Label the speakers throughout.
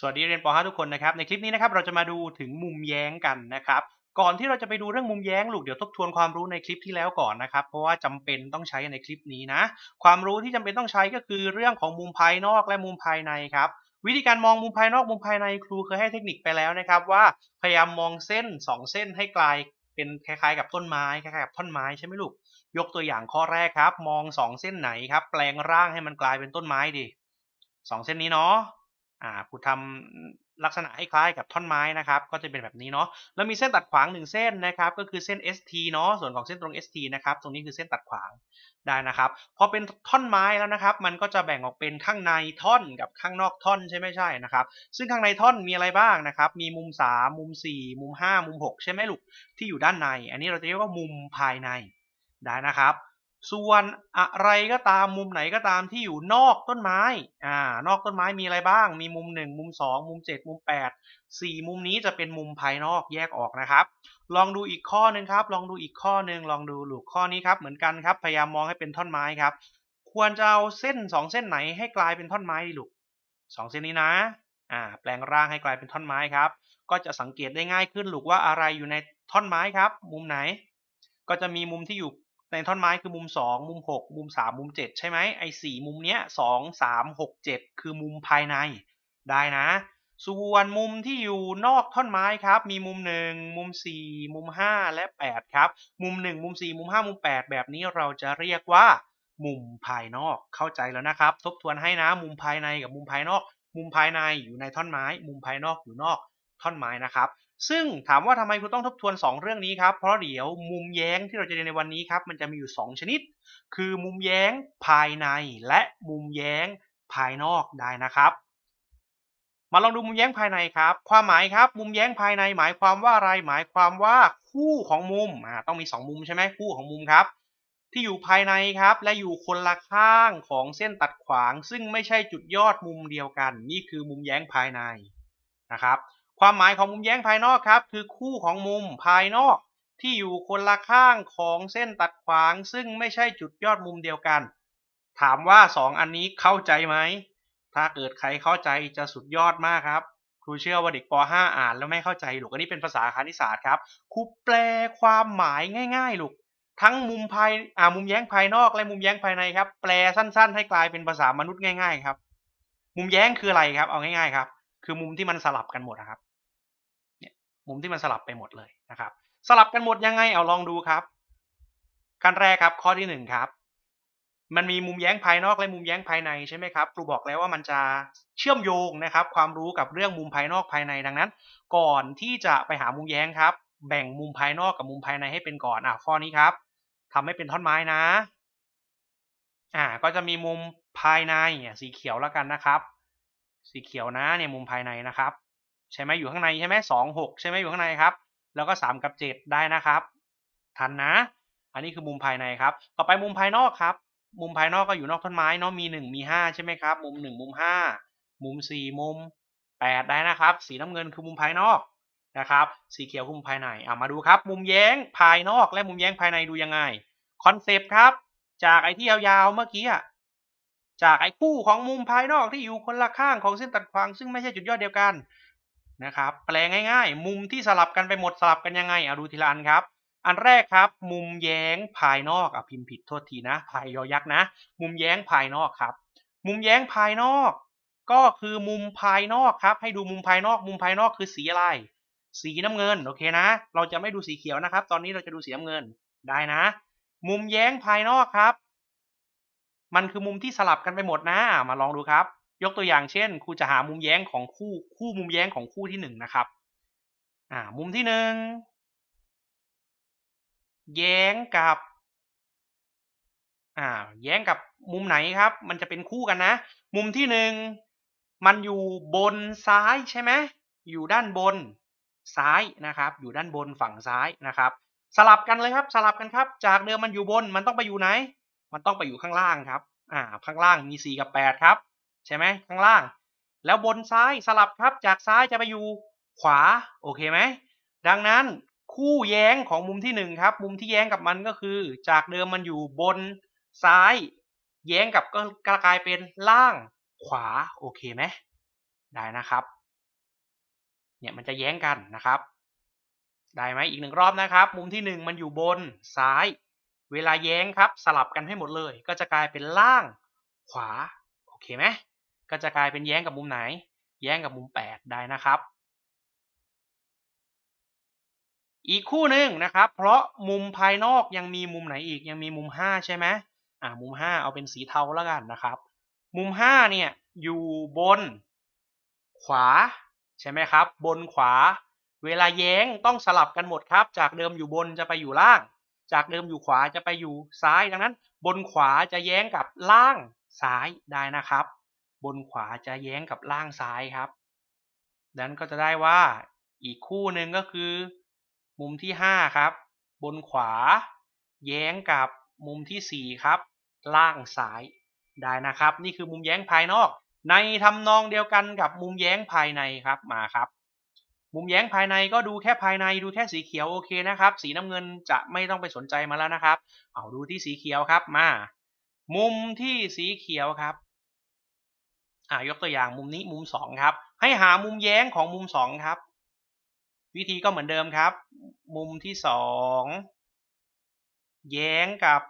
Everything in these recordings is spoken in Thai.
Speaker 1: สวัสดีเรียนป .5 ทุกคนนะครับในคลิปนี้นะครับเราจะมาดูถึงมุมแย้งกันนะครับ ก่อนที่เราจะไปดูเรื่องมุมแย้งลูกเดี๋ยวทบทวนความรู้ในคลิปที่แล้วก่อนนะครับ เพราะว่าจำเป็นต้องใช้ในคลิปนี้นะ ความรู้ที่จำเป็นต้องใช้ก็คือเรื่องของมุมภายนอกและมุมภายในครับวิธีการมองมุมภายนอกมุมภายในครูเคยให้เทคนิคไปแล้วนะครับ ว่าพยายามมองเส้น 2 เส้นให้กลายเป็นคล้ายๆ กับต้นไม้คล้ายๆกับท่อนไม้ใช่ไหมลูกยกตัวอย่างข้อแรกครับ มอง 2 เส้นไหนครับ แปลงร่างให้มันกลายเป็นต้นไม้ดิสองเส้นนี้เนาะ อ่าครูทำลักษณะให้คล้ายกับท่อนไม้นะครับ ก็จะเป็นแบบนี้เนาะ แล้วมีเส้นตัดขวางหนึ่งเส้นนะครับ ก็คือเส้น ST เนาะ ส่วนของเส้นตรง ST นะครับ ตรงนี้คือเส้นตัดขวางได้นะครับ พอเป็นท่อนไม้แล้วนะครับ มันก็จะแบ่งออกเป็นข้างในท่อนกับข้างนอกท่อนใช่ไหมใช่นะครับ ซึ่งข้างในท่อนมีอะไรบ้างนะครับ มีมุม 3 มุม 4 มุม 5 มุม 6 ใช่ไหมลูก ที่อยู่ด้านใน อันนี้เราจะเรียกว่ามุมภายในได้นะครับ ส่วนอะไรก็ตามมุมไหนก็ตามที่อยู่นอกต้นไม้ อ่า นอกต้นไม้มีอะไรบ้าง มีมุม 1 มุม 2 มุม 7 มุม 8 4 มุมนี้จะเป็นมุมภายนอกแยกออกนะครับ ลองดูอีกข้อหนึ่งครับ ลองดูอีกข้อหนึ่งลองดูลูกข้อนี้ครับ เหมือนกันครับ พยายามมองให้เป็นท่อนไม้ครับ ควรจะเอาเส้น 2 เส้นไหนให้กลายเป็นท่อนไม้ดีลูกสองเส้นนี้นะ อ่า แปลงร่างให้กลายเป็นท่อนไม้ครับ ก็จะสังเกตได้ง่ายขึ้นลูกว่าอะไรอยู่ในท่อนไม้ครับ มุมไหน ก็จะมีมุมที่อยู่ ในท่อนไม้คือมุม 2 มุม 6 มุม 3 มุม 7 ใช่ไหมไอ้4มุมเนี้ย2 3 6 7คือมุมภายในได้นะ ส่วนมุมที่อยู่นอกท่อนไม้ครับ มีมุม 1 มุม 4 มุม 5 และ 8 ครับ มุม 1 มุม 4 มุม 5 มุม 8 แบบนี้เราจะเรียกว่า มุมภายนอกเข้าใจแล้วนะครับ ทบทวนให้นะ มุมภายในกับมุมภายนอก มุมภายในอยู่ในท่อนไม้ มุมภายนอกอยู่นอกท่อนไม้นะครับ ซึ่งถามว่าทำไมครูต้องทบทวน 2 เรื่องนี้ครับ เพราะเดี๋ยวมุมแย้งที่เราจะเรียนในวันนี้ครับ มันจะมีอยู่ 2 ชนิด คือมุมแย้งภายในและมุมแย้งภายนอกได้นะครับ มาลองดูมุมแย้งภายในครับ ความหมายครับ มุมแย้งภายในหมายความว่าอะไร หมายความว่าคู่ของมุมอ่าต้องมี 2 มุมใช่ไหมคู่ของมุมครับ ที่อยู่ภายในครับ และอยู่คนละข้างของเส้นตัดขวาง ซึ่งไม่ใช่จุดยอดมุมเดียวกัน นี่คือมุมแย้งภายในนะครับ ความหมายของมุมแย้งภายนอกครับ คือคู่ของมุมภายนอก ที่อยู่คนละข้างของเส้นตัดขวาง ซึ่งไม่ใช่จุดยอดมุมเดียวกัน ถามว่า 2 อันนี้เข้าใจไหม ถ้าเกิดใครเข้าใจจะสุดยอดมากครับ ครูเชื่อว่าเด็กป .5 อ่านแล้วไม่เข้าใจลูกอันนี้เป็นภาษาคณิตศาสตร์ครับครูแปลความหมายง่ายๆลูกทั้งมุมภายอ่ามุมแย้งภายนอกและมุมแย้งภายในครับ แปลสั้น ๆ ให้กลายเป็นภาษามนุษย์ง่าย ๆ ครับ มุมแย้งคืออะไรครับ เอาง่ายๆครับ คือมุมที่มันสลับกันหมดนะครับ มุมที่มันสลับไปหมดเลยนะครับ สลับกันหมดยังไงเอาลองดูครับขั้นแรกครับข้อที่หนึ่งครับ มันมีมุมแย้งภายนอกและมุมแย้งภายในใช่ไหมครับครูบอกแล้วว่ามันจะเชื่อมโยงนะครับ ความรู้กับเรื่องมุมภายนอกภายในดังนั้น ก่อนที่จะไปหามุมแย้งครับ แบ่งมุมภายนอกกับมุมภายในให้เป็นก่อนอะข้อนี้ครับทำให้เป็นท่อนไม้นะอ่าก็จะมีมุมภายในสีเขียวแล้วกันนะครับ สีเขียวนะเนี่ยมุมภายในนะครับ ใช่ไหมอยู่ข้างในใช่ไหมสองหกใช่ไหมอยู่ข้างในครับ แล้วก็สามกับเจ็ดได้นะครับ ทันนะ อันนี้คือมุมภายในครับ ต่อไปมุมภายนอกครับ มุมภายนอกก็อยู่นอกต้นไม้เนาะมีหนึ่งมีห้าใช่ไหมครับ มุมหนึ่งมุมห้ามุมสี่มุมแปดได้นะครับ สีน้ำเงินคือมุมภายนอกนะครับ สีเขียวคือมุมภายในอ่ามาดูครับ มุมแย้งภายนอกและมุมแย้งภายในดูยังไง คอนเซปต์ครับ จากไอ้ที่ยาวๆเมื่อกี้อะจากไอ้คู่ของมุมภายนอกที่อยู่คนละข้างของเส้นตัดขวางซึ่งไม่ใช่จุดยอดเดียวกัน นะครับแปลง่ายๆ มุมที่สลับกันไปหมดสลับกันยังไงเอาดูทีละอันครับ อันแรกครับ มุมแย้งภายนอกอะพิมพ์ผิดโทษทีนะภายยอยักษ์นะ มุมแย้งภายนอกครับ มุมแย้งภายนอก ก็คือมุมภายนอกครับ ให้ดูมุมภายนอกมุมภายนอกคือสีอะไร สีน้ำเงินโอเคนะ เราจะไม่ดูสีเขียวนะครับ ตอนนี้เราจะดูสีน้ำเงินได้นะ มุมแย้งภายนอกครับ มันคือมุมที่สลับกันไปหมดนะมาลองดูครับ ยกตัวอย่างเช่นครูจะหามุมแย้งของคู่คู่มุมแย้งของคู่ที่หนึ่งนะครับอ่ามุมที่หนึ่งแย้งกับอ่าแย้งกับมุมไหนครับ มันจะเป็นคู่กันนะ มุมที่หนึ่งมันอยู่บนซ้ายใช่ไหมอยู่ด้านบนซ้ายนะครับ อยู่ด้านบนฝั่งซ้ายนะครับ สลับกันเลยครับ สลับกันครับ จากเดิมมันอยู่บนมันต้องไปอยู่ไหน มันต้องไปอยู่ข้างล่างครับ อ่า ข้างล่างมี 4 กับ 8 ครับ ใช่ไหมข้างล่าง แล้วบนซ้ายสลับครับจากซ้ายจะไปอยู่ขวาโอเคไหมดังนั้นคู่แย้งของมุมที่ 1 ครับ มุมที่แย้งกับมันก็คือ จากเดิมมันอยู่บนซ้าย แย้งกับก็กลายเป็นล่างขวาโอเคไหมได้นะครับ เนี่ยมันจะแย้งกันนะครับ ได้ไหมอีกหนึ่งรอบนะครับ มุมที่หนึ่งมันอยู่บนซ้าย เวลาแย้งครับ สลับกันให้หมดเลย ก็จะกลายเป็นล่างขวาโอเคไหม ก็จะกลายเป็นแย้งกับมุมไหน แย้งกับมุม 8 ได้นะครับ อีกคู่หนึ่งนะครับ เพราะมุมภายนอกยังมีมุมไหนอีกยังมีมุม 5 ใช่ไหมอ่ามุม 5 เอาเป็นสีเทาแล้วกันนะครับ มุม 5 เนี่ยอยู่บน ขวาใช่ไหมครับ บนขวา เวลาแย้งต้องสลับกันหมดครับ จากเดิมอยู่บนจะไปอยู่ล่าง จากเดิมอยู่ขวาจะไปอยู่ซ้ายดังนั้น บนขวาจะแย้งกับล่างซ้ายได้นะครับ บนขวาจะแย้งกับล่างซ้ายครับดังนั้นก็จะได้ว่าอีกคู่หนึ่งก็คือ มุมที่ 5 ครับ บนขวา แย้งกับมุมที่ 4 ครับ ล่างซ้ายได้นะครับ นี่คือมุมแย้งภายนอก ในทำนองเดียวกันกับมุมแย้งภายในครับมาครับ มุมแย้งภายในก็ดูแค่ภายในดูแค่สีเขียวโอเคนะครับ สีน้ำเงินจะไม่ต้องไปสนใจมาแล้วนะครับ เอาดูที่สีเขียวครับมา มุมที่สีเขียวครับ อ่ายกตัวอย่างมุมนี้มุมสองครับ ให้หามุมแย้งของมุมสองครับ วิธีก็เหมือนเดิมครับ มุมที่สองแย้งกับ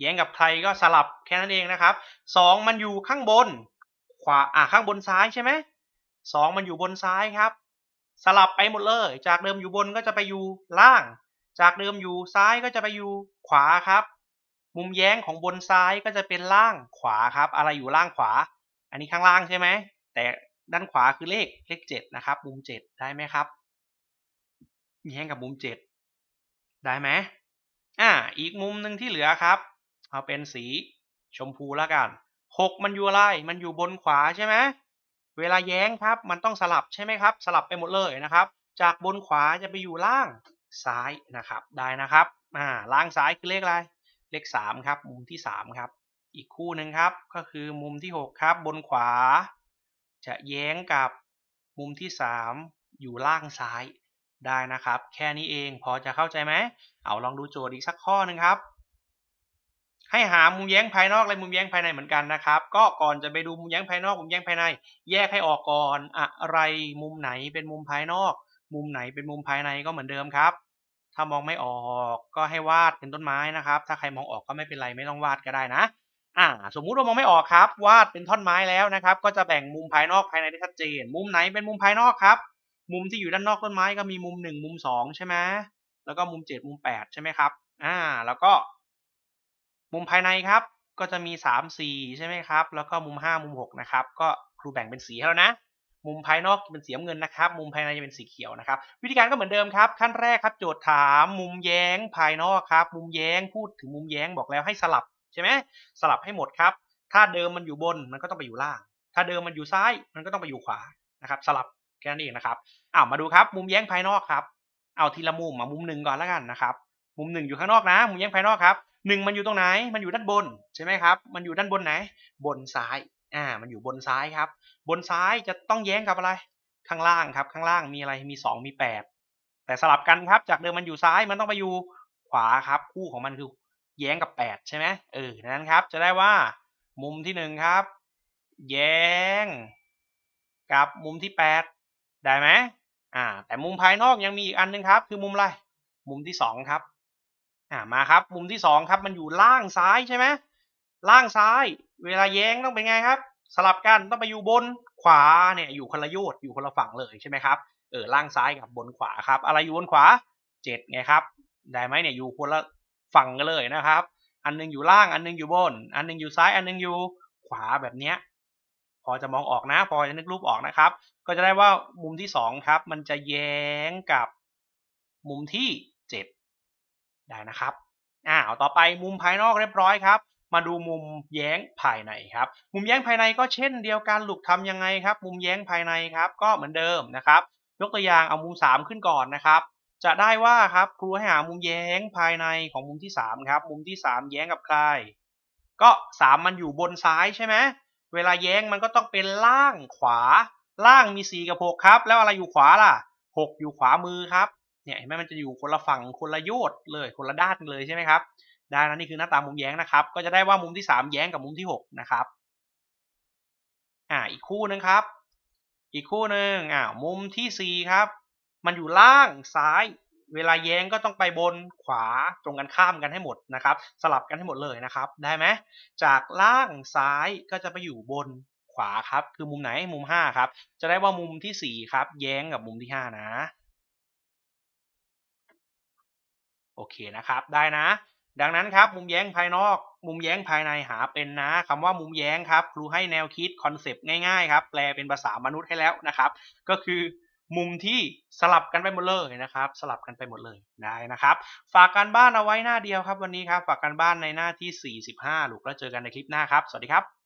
Speaker 1: แย้งกับใครก็สลับแค่นั้นเองนะครับสองมันอยู่ข้างบน ขวาอ่าข้างบนซ้ายใช่ไหมสองมันอยู่บนซ้ายครับ สลับไปหมดเลย จากเดิมอยู่บนก็จะไปอยู่ล่าง จากเดิมอยู่ซ้ายก็จะไปอยู่ขวาครับ มุมแย้งของบนซ้ายก็จะเป็นล่างขวาครับ อะไรอยู่ล่างขวา อันนี้ข้างล่างใช่ไหม แต่ด้านขวาคือเลขเลขเจ็ดนะครับ มุมเจ็ดได้ไหมครับ แย้งกับมุมเจ็ดได้ไหมอ่า อีกมุมหนึ่งที่เหลือครับ เอาเป็นสีชมพูแล้วกันหกมันอยู่อะไร มันอยู่บนขวาใช่ไหมเวลาแย้งครับ มันต้องสลับใช่ไหมครับ สลับไปหมดเลยนะครับ จากบนขวาจะไปอยู่ล่างซ้ายนะครับ ได้นะครับ อ่า ล่างซ้ายคือเลขอะไร เลขสามครับ มุมที่สามครับ อีกคู่หนึ่งครับ ก็คือมุมที่หกครับ บนขวา จะแย้งกับมุมที่สามอยู่ล่างซ้ายได้นะครับ แค่นี้เองพอจะเข้าใจไหมเอาลองดูโจทย์อีกสักข้อหนึ่งครับ ให้หามุมแย้งภายนอกและมุมแย้งภายในเหมือนกันนะครับ ก็ก่อนจะไปดูมุมแย้งภายนอก มุมแย้งภายใน แยกให้ออกก่อนอะไรมุมไหนเป็นมุมภายนอก มุมไหนเป็นมุมภายในก็เหมือนเดิมครับ ถ้ามองไม่ออกก็ให้วาดเป็นต้นไม้นะครับ ถ้าใครมองออกก็ไม่เป็นไรไม่ต้องวาดก็ได้นะอ่าสมมุติว่ามองไม่ออกครับ วาดเป็นท่อนไม้แล้วนะครับ ก็จะแบ่งมุมภายนอกภายในได้ชัดเจน มุมไหนเป็นมุมภายนอกครับ มุมที่อยู่ด้านนอกต้นไม้ก็มีมุมหนึ่งมุมสองใช่ไหมแล้วก็มุมเจ็ดมุมแปดใช่ไหมครับอ่าแล้วก็ มุมภายในครับก็จะมีสามสี่ใช่ไหมครับ แล้วก็มุมห้ามุมหกนะครับ ก็ครูแบ่งเป็นสีให้แล้วนะ มุมภายนอกเป็นสีน้ำเงินนะครับ มุมภายในจะเป็นสีเขียวนะครับ วิธีการก็เหมือนเดิมครับ ขั้นแรกครับโจทย์ถามมุมแย้งภายนอกครับ มุมแย้งพูดถึงมุมแย้งบอกแล้วให้สลับใช่ไหมสลับให้หมดครับ ถ้าเดิมมันอยู่บนมันก็ต้องไปอยู่ล่าง ถ้าเดิมมันอยู่ซ้ายมันก็ต้องไปอยู่ขวานะครับ สลับแค่นั้นเองนะครับอ้าวมาดูครับ มุมแย้งภายนอกครับ เอาทีละมุมมามุมหนึ่งก่อนแล้วกันนะครับมุมหนึ่งอยู่ข้างนอกนะ มุมแย้งภายนอกครับหนึ่งมันอยู่ตรงไหน มันอยู่ด้านบนใช่ไหมครับ มันอยู่ด้านบนไหน บนซ้าย อ่า มันอยู่บนซ้ายครับ บนซ้ายจะต้องแย้งกับอะไร ข้างล่างครับ ข้างล่างมีอะไร มีสองมีแปดแต่สลับกันครับ จากเดิมมันอยู่ซ้าย มันต้องไปอยู่ขวาครับ คู่ของมันคือแย้งกับแปดใช่ไหมเออ นั้นครับ จะได้ว่ามุมที่หนึ่งครับ แย้ง กับมุมที่แปดได้ไหมอ่า แต่มุมภายนอกยังมีอีกอันนึงครับ คือมุมอะไร มุมที่สองครับ อ่า มาครับ มุมที่สองครับ มันอยู่ล่างซ้ายใช่ไหมล่างซ้าย เวลาแย้งต้องเป็นไงครับ สลับกันต้องไปอยู่บนขวาเนี่ยอยู่คนละโยชน์อยู่คนละฝั่งเลยใช่ไหมครับเออล่างซ้ายกับบนขวาครับ อะไรอยู่บนขวาเจ็ดไงครับ ได้ไหมเนี่ยอยู่คนละฝั่งกันเลยนะครับ อันนึงอยู่ล่างอันนึงอยู่บน อันนึงอยู่ซ้ายอันนึงอยู่ขวาแบบเนี้ยพอจะมองออกนะ พอจะนึกรูปออกนะครับ ก็จะได้ว่ามุมที่สองครับ มันจะแย้งกับมุมที่เจ็ดได้นะครับอ่าเอาต่อไปมุมภายนอกเรียบร้อยครับ มาดูมุมแย้งภายในครับ มุมแย้งภายในก็เช่นเดียวกันลูกทำยังไงครับ มุมแย้งภายในครับ ก็เหมือนเดิมนะครับ ยกตัวอย่างเอามุมสามขึ้นก่อนนะครับ จะได้ว่าครับครูให้หามุมแย้งภายในของมุมที่สามครับ มุมที่สามแย้งกับใคร ก็สามมันอยู่บนซ้ายใช่ไหมเวลาแย้งมันก็ต้องเป็นล่างขวา ล่างมีสี่กับหกครับ แล้วอะไรอยู่ขวาล่ะหกอยู่ขวามือครับเนี่ยเห็นไหมมันจะอยู่คนละฝั่งคนละโยชน์เลยคนละด้านเลยใช่ไหมครับ ได้แล้วนี่คือหน้าตามุมแย้งนะครับ ก็จะได้ว่ามุมที่สามแย้งกับมุมที่หกนะครับอ่าอีกคู่นึงครับ อีกคู่หนึ่งอ่ามุมที่สี่ครับ มันอยู่ล่างซ้าย เวลาแย้งก็ต้องไปบนขวาตรงกันข้ามกันให้หมดนะครับ สลับกันให้หมดเลยนะครับ ได้ไหมจากล่างซ้ายก็จะไปอยู่บนขวาครับคือมุมไหนมุมห้าครับ จะได้ว่ามุมที่สี่ครับ แย้งกับมุมที่ห้านะ โอเคนะครับ ได้นะ ดังนั้นครับมุมแย้งภายนอก มุมแย้งภายในหาเป็นนะคำว่ามุมแย้งครับครูให้แนวคิดคอนเซปต์ง่ายๆครับแปลเป็นภาษามนุษย์ให้แล้วนะครับ ก็คือมุมที่สลับกันไปหมดเลยนะครับ สลับกันไปหมดเลยได้นะครับ ฝากการบ้านเอาไว้หน้าเดียวครับวันนี้ครับ ฝากการบ้านในหน้าที่ 45 ลูกแล้วเจอกันในคลิปหน้าครับ สวัสดีครับ